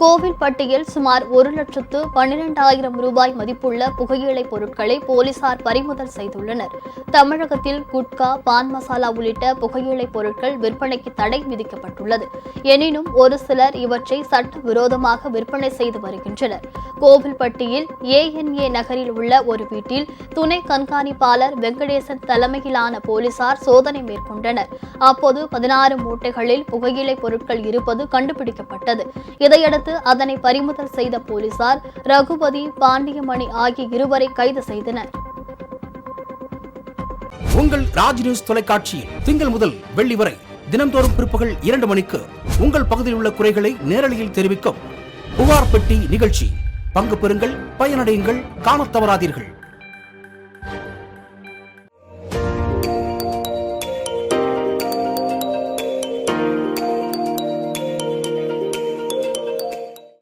கோவில்பட்டியில் சுமார் ஒரு லட்சத்து பன்னிரண்டாயிரம் ரூபாய் மதிப்புள்ள புகையிலை பொருட்களை போலீசார் பறிமுதல் செய்துள்ளனர். தமிழகத்தில் குட்கா பான் மசாலா உள்ளிட்ட புகையிலை பொருட்கள் விற்பனைக்கு தடை விதிக்கப்பட்டுள்ளது. எனினும் ஒரு சிலர் இவற்றை சட்டவிரோதமாக விற்பனை செய்து வருகின்றனர். கோவில்பட்டியில் ஏஎன்ஏ நகரில் உள்ள ஒரு வீட்டில் துணை கண்காணிப்பாளர் வெங்கடேசன் தலைமையிலான போலீசார் சோதனை மேற்கொண்டனர். அப்போது பதினாறு மூட்டைகளில் புகையிலை பொருட்கள் இருப்பது கண்டுபிடிக்கப்பட்டது. இதையடுத்து அதனை பறிமுதல் செய்த போலீசார் ரகுபதி பாண்டியமணி ஆகிய இருவரை கைது செய்தனர். உங்கள் ராஜ் நியூஸ் தொலைக்காட்சியில் திங்கள் முதல் வெள்ளி வரை தினம்தோறும் பிற்பகல் இரண்டு மணிக்கு உங்கள் பகுதியில் உள்ள குறைகளை நேரலையில் தெரிவிக்கும் புகார் பெட்டி நிகழ்ச்சி. பங்கு பெறுங்கள் பயனடையுங்கள் காண தவறாதீர்கள்.